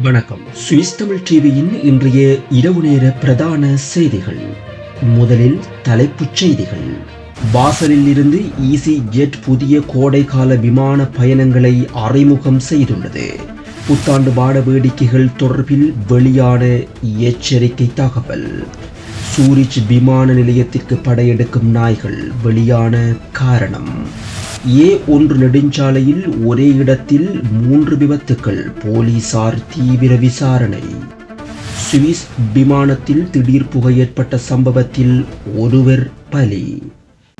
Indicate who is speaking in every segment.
Speaker 1: வணக்கம். சுவிஸ் தமிழ் டிவியின் இன்றைய இரவு நேர பிரதான செய்திகள். முதலில் தலைப்புச் செய்திகள். பாசலில் இருந்து ஈசி ஜெட் புதிய கோடைக்கால விமான பயணங்களை அறிமுகம் செய்துள்ளது. புத்தாண்டு வாட வேடிக்கைகள் தொடர்பில் வெளியான எச்சரிக்கை தகவல். சூரிச் விமான நிலையத்திற்கு படையெடுக்கும் நாய்கள் வெளியான காரணம். ஏ ஒன்று நெடுஞ்சாலையில் ஒரே இடத்தில் மூன்று விபத்துக்கள். போலீசார் தீவிர விசாரணை. சுவிஸ் விமானத்தில் திடீர் புகை ஏற்பட்ட சம்பவத்தில் ஒருவர் பலி.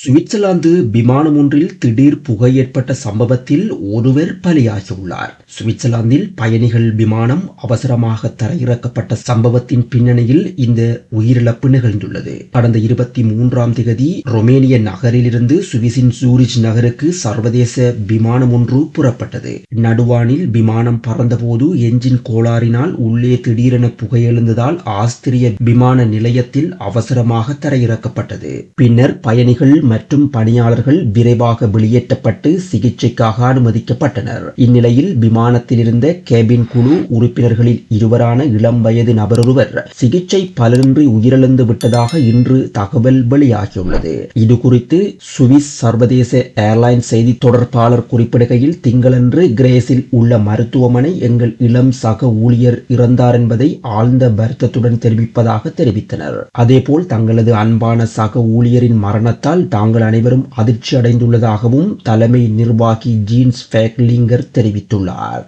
Speaker 1: சுவிட்சர்லாந்து விமானம் ஒன்றில் திடீர் புகை ஏற்பட்ட சம்பவத்தில் ஒருவர் பலியாகியுள்ளார். சுவிட்சர்லாந்தில் பயணிகள் விமானம் அவசரமாக தரையிறக்கப்பட்ட சம்பவத்தின் பின்னணியில் இந்த உயிரிழப்பு நிகழ்ந்துள்ளது. கடந்த இருபத்தி மூன்றாம் திகதி ரொமேனிய நகரிலிருந்து சுவிசின் சூரிஜ் நகருக்கு சர்வதேச விமானம் ஒன்று புறப்பட்டது. நடுவானில் விமானம் பறந்தபோது என்ஜின் கோளாறினால் உள்ளே திடீரென புகை எழுந்ததால் ஆஸ்திரிய விமான நிலையத்தில் அவசரமாக தரையிறக்கப்பட்டது. பின்னர் பயணிகள் மற்றும் பணியாளர்கள் விரைவாக வெளியேற்றப்பட்டு சிகிச்சைக்காக அனுமதிக்கப்பட்டனர். இந்நிலையில் விமானத்தில் இருந்த கேபின் குழு உறுப்பினர்களில் இருவரான இளம் வயது நபரொருவர் சிகிச்சை பலனின்றி உயிரிழந்து விட்டதாக இன்று தகவல் வெளியாகியுள்ளது. இது குறித்து சுவிஸ் சர்வதேச ஏர்லைன் செய்தி தொடர்பாளர் குறிப்பிடுகையில் திங்களன்று கிரேஸில் உள்ள மருத்துவமனை எங்கள் இளம் சக ஊழியர் இறந்தார் என்பதை ஆழ்ந்த வருத்தத்துடன் தெரிவிப்பதாக தெரிவித்தனர். அதேபோல் தங்களது அன்பான சக ஊழியரின் மரணத்தால் தாங்கள் அனைவரும் அதிர்ச்சி அடைந்துள்ளதாகவும் தலைமை நிர்வாகி ஜீன்ஸ் ஃபேக்லிங்கர் தெரிவித்துள்ளார்.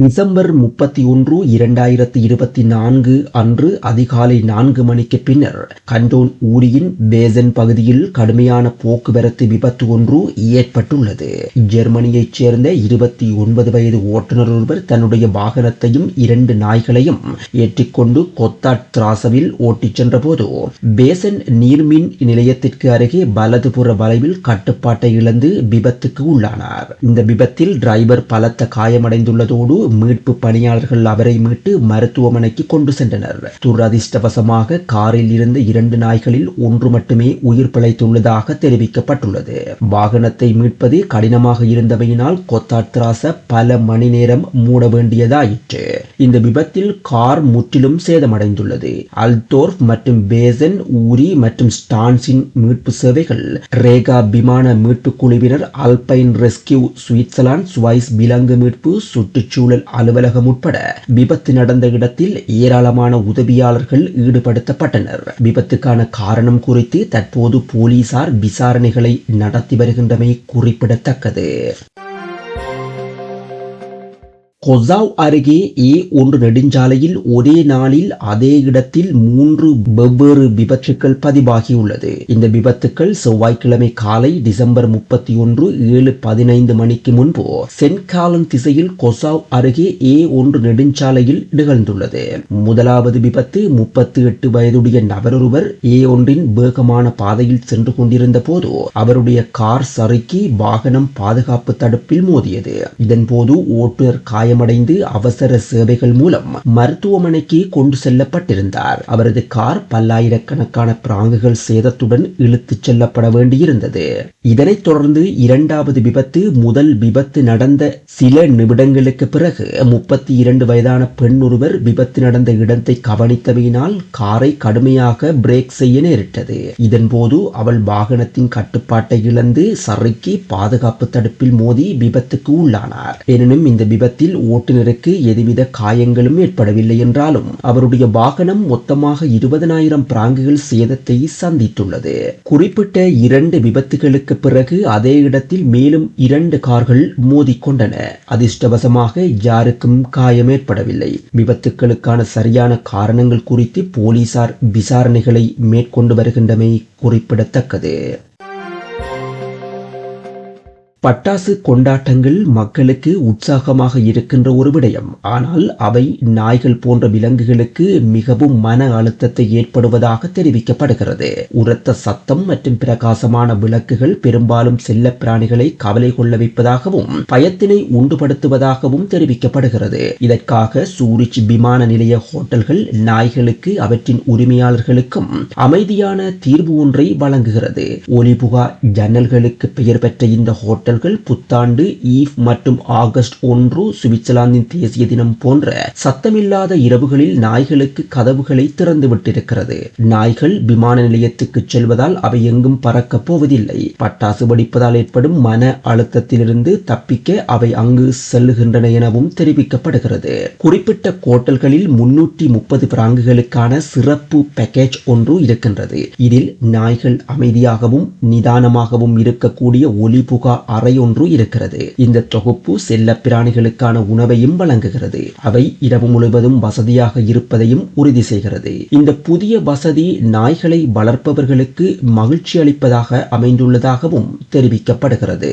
Speaker 1: டிசம்பர் முப்பத்தி ஒன்று இரண்டாயிரத்தி இருபத்தி நான்கு அன்று அதிகாலை நான்கு மணிக்கு பின்னர் கண்டோன் ஊரியின் பேசன் பகுதியில் கடுமையான போக்குவரத்து விபத்து ஒன்று ஏற்பட்டுள்ளது. ஜெர்மனியைச் சேர்ந்த இருபத்தி ஒன்பது வயது ஓட்டுநர் ஒருவர் தன்னுடைய வாகனத்தையும் இரண்டு நாய்களையும் ஏற்றிக்கொண்டு கொத்தாட் திராசவில் ஓட்டிச் சென்றபோது பேசன் நீர்மின் நிலையத்திற்கு அருகே வலதுபுற வளைவில் கட்டுப்பாட்டை இழந்து விபத்துக்கு உள்ளானார். இந்த விபத்தில் டிரைவர் பலத்த காயமடைந்துள்ளதோடு மீட்பு பணியாளர்கள் அவரை மீட்டு மருத்துவமனைக்கு கொண்டு சென்றனர். துரதிர்ஷ்டவசமாக காரில் இருந்த இரண்டு நாய்களில் ஒன்று மட்டுமே உயிர் பிழைத்துள்ளதாக தெரிவிக்கப்பட்டுள்ளது. வாகனத்தை மீட்பது கடினமாக இருந்தவையினால் கொத்தாத்ராச பல மணி நேரம் மூட வேண்டியதாயிற்று. இந்த விபத்தில் கார் முற்றிலும் சேதமடைந்துள்ளது. அல்தோர்ஃப் மற்றும் பேசன் ஊரி மற்றும் ஸ்டான்ஸின் மீட்பு சேவைகள் ரேகா விமான மீட்பு குழுவினர் அல்பைன் ரெஸ்கியூ சுவிட்சர்லாந்து சுவைஸ் விலங்கு மீட்பு சுற்றுச்சூழல் அலுவலகம் உட்பட விபத்து நடந்த இடத்தில் ஏராளமான உதவியாளர்கள் ஈடுபடுத்தப்பட்டனர். விபத்துக்கான காரணம் குறித்து தற்போது போலீசார் விசாரணைகளை நடத்தி வருகின்றமை குறிப்பிடத்தக்கது. கொசாவ் அருகே ஏ ஒன்று நெடுஞ்சாலையில் ஒரே நாளில் அதே இடத்தில் மூன்று வெவ்வேறு விபத்துக்கள் பதிவாகியுள்ளது. இந்த விபத்துக்கள் செவ்வாய்க்கிழமை காலை டிசம்பர் முப்பத்தி ஒன்று ஏழு பதினைந்து மணிக்கு முன்பு சென்காலன் திசையில் கொசாவ் அருகே ஏ ஒன்று நெடுஞ்சாலையில் நிகழ்ந்துள்ளது. முதலாவது விபத்து முப்பத்தி எட்டு வயதுடைய நபரொருவர் ஏ ஒன்றின் வேகமான பாதையில் சென்று கொண்டிருந்த போது அவருடைய கார் சறுக்கி வாகனம் பாதுகாப்பு தடுப்பில் மோதியது. இதன்போது ஓட்டுநர் காய காயமடைந்து அவசர சேவைகள் மூலம் மருத்துவமனைக்கு கொண்டு செல்லப்பட்டிருந்தார். அவரது கார் பல்லாயிரக்கணக்கான பிராங்குகள் சேதத்துடன் இழுத்துச் செல்லப்பட வேண்டியிருந்தது. இதனைத் தொடர்ந்து இரண்டாவது விபத்து முதல் விபத்து நடந்த சில நிமிடங்களுக்கு பிறகு முப்பத்தி இரண்டு வயதான பெண் ஒருவர் விபத்து நடந்த இடத்தை கவனித்தவையினால் காரை கடுமையாக பிரேக் செய்ய நேரிட்டது. இதன்போது அவள் வாகனத்தின் கட்டுப்பாட்டை இழந்து சறுக்கி பாதுகாப்பு தடுப்பில் மோதி விபத்துக்கு உள்ளானார். எனினும் இந்த விபத்தில் ஓட்டுநருக்கு எதுவித காயங்களும் ஏற்படவில்லை என்றாலும் அவருடைய வாகனம் மொத்தமாக இருபதனாயிரம் பிராங்குகள் சேதத்தை சந்தித்துள்ளது. குறிப்பிட்ட இரண்டு விபத்துகளுக்கு பிறகு அதே இடத்தில் மேலும் இரண்டு கார்கள் மோதிக்கொண்டன. அதிர்ஷ்டவசமாக யாருக்கும் காயம் ஏற்படவில்லை. விபத்துக்களுக்கான சரியான காரணங்கள் குறித்து போலீசார் விசாரணைகளை மேற்கொண்டு வருகின்றமை குறிப்பிடத்தக்கது. பட்டாசு கொண்டாட்டங்கள் மக்களுக்கு உற்சாகமாக இருக்கின்ற ஒரு விடயம். ஆனால் அவை நாய்கள் போன்ற விலங்குகளுக்கு மிகவும் மன அழுத்தத்தை ஏற்படுவதாக தெரிவிக்கப்படுகிறது. உரத்த சத்தம் மற்றும் பிரகாசமான விளக்குகள் பெரும்பாலும் செல்ல பிராணிகளை கவலை கொள்ள வைப்பதாகவும் பயத்தினை உண்டுபடுத்துவதாகவும் தெரிவிக்கப்படுகிறது. இதற்காக சூரிச் விமான நிலைய ஹோட்டல்கள் நாய்களுக்கு அவற்றின் உரிமையாளர்களுக்கும் அமைதியான தீர்வு ஒன்றை வழங்குகிறது. ஒலிபுகா ஜன்னல்களுக்கு பெயர் பெற்ற இந்த ஹோட்டல் ஹோட்டல்கள் புத்தாண்டு ஈவ் மற்றும் ஆகஸ்ட் ஒன்று சுவிட்சர்லாந்தின் தேசிய தினம் போன்ற சத்தமில்லாத இரவுகளில் நாய்களுக்கு கதவுகளை திறந்து விட்டிருக்கிறது நாய்கள் விமான நிலையத்துக்கு செல்வதால் அவை எங்கும் பறக்கப் போவதில்லை. பட்டாசு வெடிப்பதால் ஏற்படும் மன அழுத்தத்திலிருந்து தப்பிக்க அவை அங்கு செல்லுகின்றன எனவும் தெரிவிக்கப்படுகிறது. குறிப்பிட்ட கோட்டல்களில் முன்னூற்றி முப்பது பிராங்குகளுக்கான சிறப்பு பேக்கேஜ் ஒன்று இருக்கின்றது. இதில் நாய்கள் அமைதியாகவும் நிதானமாகவும் இருக்கக்கூடிய ஒளிபுகா அறை ஒன்று இருக்கிறது. இந்த தொகுப்பு செல்ல பிராணிகளுக்கான உணவையும் வழங்குகிறது. அவை இரவு முழுவதும் வசதியாக இருப்பதையும் உறுதி செய்கிறது. இந்த புதிய வசதி நாய்களை வளர்ப்பவர்களுக்கு மகிழ்ச்சி அளிப்பதாக அமைந்துள்ளதாகவும் தெரிவிக்கப்படுகிறது.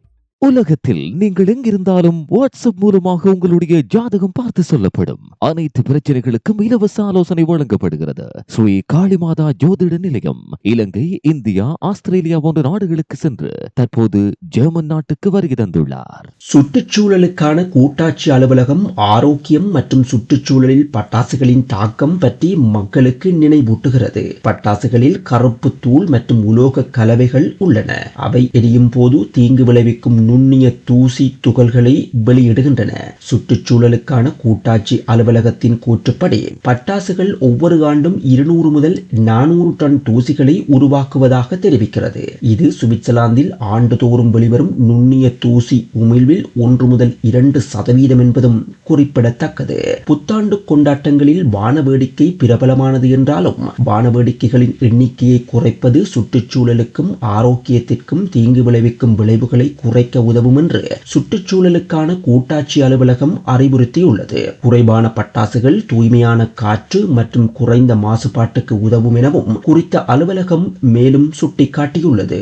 Speaker 2: உலகத்தில் நீங்கள் எங்கிருந்தாலும் வாட்ஸ்அப் மூலமாக உங்களுடைய ஜாதகம் பார்த்து சொல்லப்படும். அனைத்து பிரச்சனைகளுக்கும் இலவச ஆலோசனை வழங்கப்படுகிறது. ஸ்ரீ காளிமாதா ஜோதிட நிலையம் இலங்கை இந்தியா ஆஸ்திரேலியா போன்ற நாடுகளுக்கு சென்று தற்போது ஜெர்மன் நாட்டுக்கு வருகை தந்துள்ளார்.
Speaker 1: சுற்றுச்சூழலுக்கான கூட்டாட்சி அலுவலகம் ஆரோக்கியம் மற்றும் சுற்றுச்சூழலில் பட்டாசுகளின் தாக்கம் பற்றி மக்களுக்கு நினைவூட்டுகிறது. பட்டாசுகளில் கருப்பு தூள் மற்றும் உலோக கலவைகள் உள்ளன. அவை எரியும் போது தீங்கு விளைவிக்கும் நுண்ணிய தூசி துகள்களை வெளியிடுகின்றன. சுற்றுச்சூழலுக்கான கூட்டாட்சி அலுவலகத்தின் கூற்றுப்படி பட்டாசுகள் ஒவ்வொரு ஆண்டும் இருநூறு முதல் நானூறு டன் தூசிகளை உருவாக்குவதாக தெரிவிக்கிறது. இது சுவிட்சர்லாந்தில் ஆண்டுதோறும் வெளிவரும் நுண்ணிய தூசி உமிழ்வில் ஒன்று முதல் இரண்டு சதவீதம் என்பதும் குறிப்பிடத்தக்கது. புத்தாண்டு கொண்டாட்டங்களில் வானவேடிக்கை பிரபலமானது என்றாலும் வானவேடிக்கைகளின் எண்ணிக்கையை குறைப்பது சுற்றுச்சூழலுக்கும் ஆரோக்கியத்திற்கும் தீங்கு விளைவிக்கும் விளைவுகளை குறைக்க உதவும் என்று சுற்றுச்சூழலுக்கான கூட்டாட்சி அலுவலகம் அறிவுறுத்தியுள்ளது. குறைவான பட்டாசுகள் தூய்மையான காற்று மற்றும் குறைந்த மாசுபாட்டுக்கு உதவும் எனவும் குறித்த அலுவலகம் மேலும் சுட்டிக்காட்டியுள்ளது.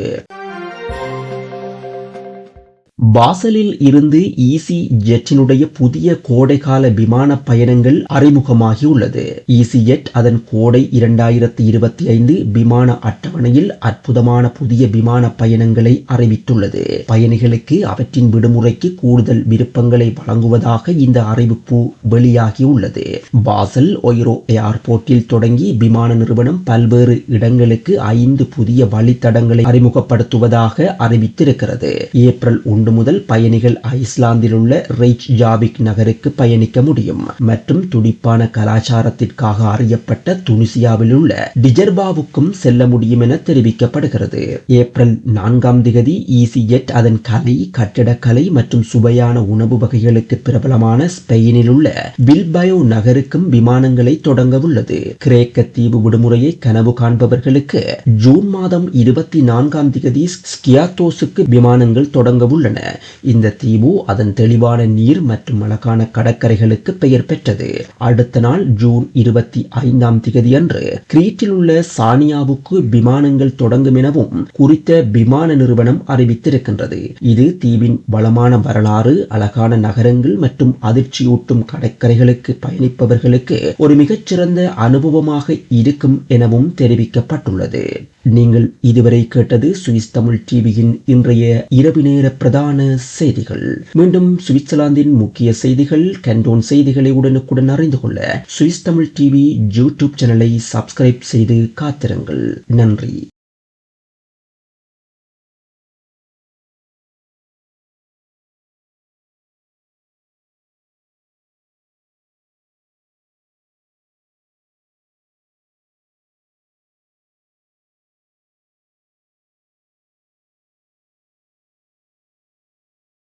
Speaker 1: பாசலில் இருந்து ஈசி ஜெட்டினுடைய புதிய கோடைகால விமான பயணங்கள் அறிமுகமாகியுள்ளது. ஈசி ஜெட் அதன் கோடை இரண்டாயிரத்தி இருபத்தி ஐந்து விமான அட்டவணையில் அற்புதமான புதிய விமான பயணங்களை அறிவித்துள்ளது. பயணிகளுக்கு அவற்றின் விடுமுறைக்கு கூடுதல் விருப்பங்களை வழங்குவதாக இந்த அறிவிப்பு வெளியாகியுள்ளது. பாசல் ஒய்ரோ ஏர்போர்ட்டில் தொடங்கி விமான நிறுவனம் பல்வேறு இடங்களுக்கு ஐந்து புதிய வழித்தடங்களை அறிமுகப்படுத்துவதாக அறிவித்திருக்கிறது. ஏப்ரல் ஒன்று முதல் பயணிகள் ஐஸ்லாந்தில் உள்ள ரெய்ச் ஜாபிக் நகருக்கு பயணிக்க முடியும். மற்றும் துடிப்பான கலாச்சாரத்திற்காக அறியப்பட்ட துனிசியாவில் உள்ள டிஜர்பாவுக்கும் செல்ல முடியும் என தெரிவிக்கப்படுகிறது. ஏப்ரல் நான்காம் திகதி ஈசிஎட் அதன் கலை கட்டிடக்கலை மற்றும் சுவையான உணவு வகைகளுக்கு பிரபலமான ஸ்பெயினில் உள்ள பில்பயோ நகருக்கும் விமானங்களை தொடங்க உள்ளது. கிரேக்க தீவு விடுமுறையை கனவு காண்பவர்களுக்கு ஜூன் மாதம் இருபத்தி நான்காம் திகதி ஸ்கியாத்தோஸுக்கு விமானங்கள் தொடங்க உள்ளன. இந்த தீவு அதன் தெளிவான நீர் மற்றும் அழகான கடற்கரைகளுக்கு பெயர் பெற்றது. அடுத்த நாள் ஜூன் இருபத்தி ஐந்தாம் திகதி அன்று கிரீட்டில் உள்ள சானியாவுக்கு விமானங்கள் தொடங்கும் எனவும் குறித்த விமான நிறுவனம் அறிவித்திருக்கின்றது. இது தீவின் வளமான வரலாறு அழகான நகரங்கள் மற்றும் அதிர்ச்சியூட்டும் கடற்கரைகளுக்கு பயணிப்பவர்களுக்கு ஒரு மிகச்சிறந்த அனுபவமாக இருக்கும் எனவும் தெரிவிக்கப்பட்டுள்ளது. நீங்கள் இதுவரை கேட்டது சுவிஸ் தமிழ் டிவியின் இன்றைய இரவு நேர பிரதான செய்திகள். மீண்டும் சுவிட்சர்லாந்தின் முக்கிய செய்திகள் கண்டோன் செய்திகளை உடனுக்குடன் அறிந்து கொள்ள சுவிஸ் தமிழ் டிவி யூடியூப் சேனலை சப்ஸ்கிரைப் செய்து காத்திருங்கள். நன்றி.